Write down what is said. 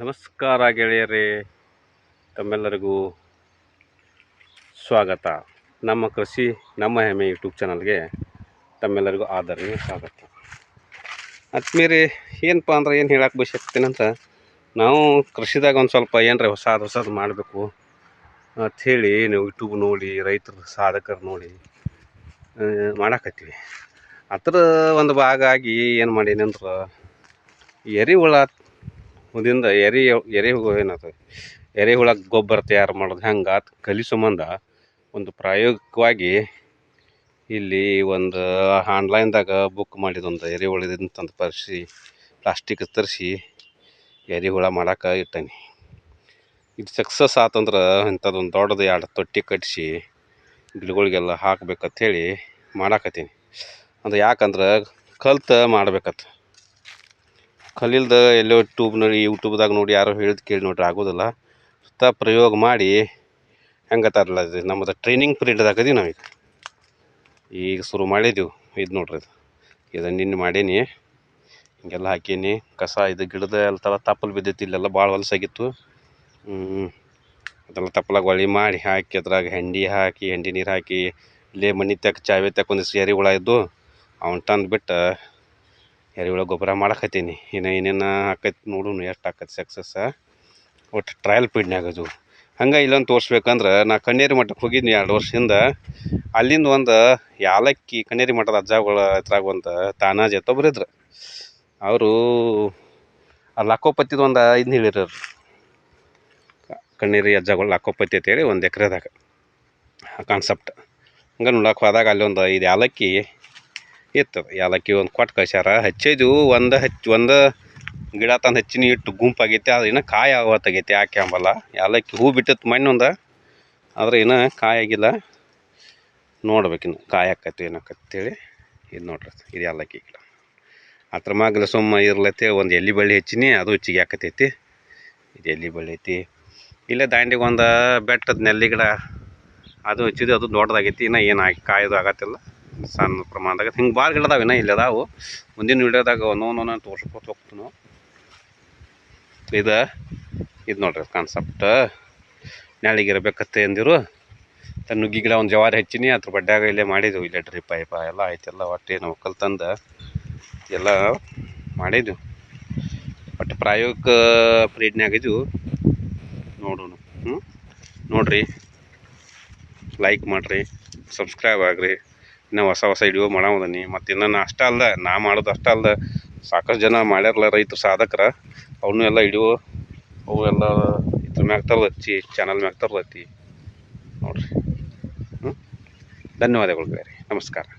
ನಮಸ್ಕಾರ ಗೆಳೆಯರೇ, ತಮ್ಮೆಲ್ಲರಿಗೂ ಸ್ವಾಗತ. ನಮ್ಮ ಕೃಷಿ, ನಮ್ಮ ಹೆಮ್ಮೆ ಯೂಟ್ಯೂಬ್ ಚಾನಲ್ಗೆ ತಮ್ಮೆಲ್ಲರಿಗೂ ಆದರಣೀಯ ಸ್ವಾಗತ. ಆತ್ಮೀಯರೇ, ಏನಪ್ಪ ಅಂದ್ರೆ ಏನು ಹೇಳಕ್ಕೆ ಬಯಸಿರ್ತೀನಂತ ನಾವು ಕೃಷಿದಾಗ ಒಂದು ಸ್ವಲ್ಪ ಏನರ ಹೊಸದು ಹೊಸದು ಮಾಡಬೇಕು ಅಂಥೇಳಿ ನೀವು ಯೂಟ್ಯೂಬ್ ನೋಡಿ, ರೈತರ, ಸಾಧಕರು ನೋಡಿ ಮಾಡಾಕತ್ತೀವಿ. ಅದ್ರ ಒಂದು ಭಾಗ ಆಗಿ ಏನು ಮಾಡೀನಂದ್ರೆ ಎರಿ ಎರೆಹುಳ ಉದಿಂದ ಎರೆ ಎರೆಹುಳ ಏನದು? ಎರೆಹುಳ ಗೊಬ್ಬರ ತಯಾರು ಮಾಡೋದು ಹೆಂಗೆ ಅಂತ ಕಲಿ ಸಂಬಂಧ ಒಂದು ಪ್ರಾಯೋಗಿಕವಾಗಿ ಇಲ್ಲಿ ಒಂದು ಆನ್ಲೈನ್ದಾಗ ಬುಕ್ ಮಾಡಿದೊಂದು ಎರೆಹುಳದಿಂದ ತಂದು ಪರಿಸಿ, ಪ್ಲಾಸ್ಟಿಕ್ ತರಿಸಿ ಎರೆಹುಳ ಮಾಡಕ್ಕೆ ಇಟ್ಟೇನಿ. ಇದು ಸಕ್ಸಸ್ ಆತಂದ್ರೆ ಇಂಥದ್ದೊಂದು ದೊಡ್ಡದು ಎರಡು ತೊಟ್ಟಿ ಕಟ್ಟಿಸಿ ಗಿಡಗಳಿಗೆಲ್ಲ ಹಾಕ್ಬೇಕಂತ ಹೇಳಿ ಮಾಡಾಕತ್ತೀನಿ. ಅದು ಯಾಕಂದ್ರೆ ಕಲ್ತು ಮಾಡ್ಬೇಕತ್ತ ಕಲಿಲ್ದ ಎಲ್ಲೋ ಟ್ಯೂಬ್ ನೋಡಿ ಯೂಟ್ಯೂಬ್ದಾಗ ನೋಡಿ ಯಾರೋ ಹೇಳಿದ್ ಕೇಳಿ ನೋಡ್ರಿ, ಆಗೋದಿಲ್ಲ. ಸುತ್ತ ಪ್ರಯೋಗ ಮಾಡಿ ಹೆಂಗತ್ತಾರಲ್ಲ ಇದು, ನಮ್ಮದು ಟ್ರೈನಿಂಗ್ ಪೀರಿಯಡ್ದಾಗ ಅದೀವಿ ನಾವೀಗ. ಈಗ ಶುರು ಮಾಡಿದ್ದೀವಿ ಇದು ನೋಡ್ರಿ ಇದು. ಇದು ನಿನ್ನೆ ಮಾಡೀನಿ, ಹಿಂಗೆಲ್ಲ ಹಾಕೀನಿ, ಕಸ ಇದು ಗಿಡದ ಎಲ್ಲ ಥರ ತಪ್ಪಲು ಬಿದ್ದೈತಿ, ಇಲ್ಲೆಲ್ಲ ಭಾಳ ಹೊಲಸಾಗಿತ್ತು ಅದೆಲ್ಲ ತಪ್ಪಲಾಗ ಹೊಳಿ ಮಾಡಿ ಹಾಕಿ, ಅದ್ರಾಗ ಹೆಂಡಿ ಹಾಕಿ, ಹೆಂಡಿ ನೀರು ಹಾಕಿ, ಇಲ್ಲೇ ಮನೆ ತೆಕ್ಕ ಚಾವೆ ತಕ್ಕ ಸೇರಿ ಹುಳ ಇದ್ದು, ಅವ್ನು ತಂದು ಬಿಟ್ಟು ಎರೆಹುಳ ಗೊಬ್ಬರ ಮಾಡಕತ್ತೀನಿ. ಇನ್ನು ಏನೇನು ಆಕೈತಿ ನೋಡೋಣ ಎಷ್ಟು ಆಕೈತಿ ಸಕ್ಸಸ್ ಒಟ್ಟು ಟ್ರಯಲ್ ಪೀಡ್ನ್ಯಾಗ ಅದು. ಹಂಗೆ ಇಲ್ಲೊಂದು ತೋರಿಸ್ಬೇಕಂದ್ರೆ ನಾ ಕಣ್ಣೇರಿ ಮಠಕ್ಕೆ ಹೋಗಿದ್ನಿ ಎರಡು ವರ್ಷದಿಂದ. ಅಲ್ಲಿಂದ ಒಂದು ಯಾಲಕ್ಕಿ, ಕಣ್ಣೇರಿ ಮಠದ ಅಜ್ಜಗಳ ಹತ್ರಾಗ ಒಂದು ತಾನಾಜ್ ಅಂತ ಒಬ್ರು ಇದ್ರು. ಅವರು ಆ ಲಕ್ಕೋಪತ್ತಿದ ಒಂದು ಇದನ್ನ ಹೇಳಿರೋರು ಕಣ್ಣೇರಿ ಅಜ್ಜಗಳು ಅಂತ ಅಂತೇಳಿ ಒಂದು ಎಕರೆದಾಗ ಕಾನ್ಸೆಪ್ಟ್. ಹಂಗೆ ನೋಡಕ್ಕೆ ಹೋದಾಗ ಅಲ್ಲಿ ಒಂದು ಯಾಲಕ್ಕಿ ಇತ್ತು. ಏಲಕ್ಕಿ ಒಂದು ಕೊಟ್ಟು ಕಳ್ಸ್ಯಾರ. ಹಚ್ಚಿದ್ವು ಒಂದು ಹಚ್ಚಿ ಒಂದು ಗಿಡ ತಂದು ಹಚ್ಚಿನಿ ಇಟ್ಟು ಗುಂಪಾಗೈತೆ. ಆದ್ರೆ ಇನ್ನೂ ಕಾಯಿ ಆಗತ್ತಾಗೈತೆ ಯಾಕೆ ಅಂಬಲ್ಲ. ಏಲಕ್ಕಿ ಹೂ ಬಿಟ್ಟಿತ್ತು ಮಣ್ಣೊಂದು ಆದರೆ ಇನ್ನೂ ಕಾಯಿ ಆಗಿಲ್ಲ. ನೋಡ್ಬೇಕಿನ್ನು ಕಾಯಿ ಹಾಕತ್ತು ಏನು ಹಾಕತ್ತೇಳಿ ಇದು ನೋಡ್ರಿ ಇದು ಏಲಕ್ಕಿ ಗಿಡ. ಅದ್ರ ಮಾಗಲ ಸುಮ್ಮ ಇರ್ಲತ್ತೇಳಿ ಒಂದು ಎಲ್ಲಿ ಬಳ್ಳಿ ಹಚ್ಚಿನಿ, ಅದು ಹೆಚ್ಚಿಗೆ ಹಾಕತ್ತೈತಿ ಇದು ಎಲ್ಲಿ ಬಳ್ಳಿ ಐತಿ. ಇಲ್ಲೇ ದಾಂಡಿಗೆ ಒಂದು ಬೆಟ್ಟದ ನೆಲ್ಲಿ ಗಿಡ. ಅದು ಹಚ್ಚಿದ್ದು ಅದು ದೊಡ್ಡದಾಗೈತಿ ಇನ್ನೂ ಏನು ಹಾಕಿ ಕಾಯೋದು ಆಗತ್ತಿಲ್ಲ. ಸಣ್ಣ ಪ್ರಮಾಣದಾಗ. ಹಿಂಗೆ ಭಾಳ ಅದಾವೆ ಇನ್ನ ಇಲ್ಲಿ ಅದಾವು. ಮುಂದಿನ ವೀಡಿಯೋದಾಗ ಒಂದೊಂದೊಂದು ತೋರ್ಸ್ಕೊತ ಹೋಗ್ತೀನಿ. ಇದು ಇದು ನೋಡ್ರಿ ಕಾನ್ಸೆಪ್ಟ್ ನೆಳಿಗೆ ಇರಬೇಕತ್ತೆ ಅಂದಿರು. ನುಗ್ಗಿ ಗಿಡ ಒಂದು ಜವಾರಿ ಹಚ್ಚಿನಿ. ಅದ್ರ ಬಡ್ಡ್ಯಾಗ ಇಲ್ಲೇ ಮಾಡಿದ್ವು. ಇಲ್ಲೇ ಡ್ರಿಪ್ ಪೈಪ ಎಲ್ಲ ಆಯ್ತೆಲ್ಲ ಒಟ್ಟು ಏನು ಒಕ್ಕಲ್ ತಂದ ಎಲ್ಲ ಮಾಡಿದ್ವು. ಒಟ್ಟು ಪ್ರಾಯೋಗಿಕ ಪ್ರೀಡ್ನ್ಯಾಗ ಇದು ನೋಡೋಣ ಹ್ಞೂ ನೋಡಿರಿ. ಲೈಕ್ ಮಾಡಿರಿ. ಸಬ್ಸ್ಕ್ರೈಬ್ ಆಗ್ರಿ. ಇನ್ನೂ ಹೊಸ ಹೊಸ ವಿಡಿಯೋ ಮಾಡಾವದನಿ. ಮತ್ತು ಇನ್ನೂ ನಾ ಅಷ್ಟೇ ಅಲ್ಲ ನಾ ಮಾಡೋದು ಅಷ್ಟೇ ಅಲ್ಲ ಸಾಕಷ್ಟು ಜನ ಮಾಡ್ಯಾರಲ್ಲ ರೈತರು ಸಾಧಕರ. ಅವನು ಎಲ್ಲ ವಿಡಿಯೋ ಅವು ಎಲ್ಲ ಇದ್ರ ಮ್ಯಾಗ ತರ್ಲತ್ತಿ ಚಾನಲ್ ಮ್ಯಾಗ ತರ್ಲತ್ತಿ ನೋಡಿರಿ. ಹ್ಞೂ ಧನ್ಯವಾದಗಳು ಬೇರೆ. ನಮಸ್ಕಾರ.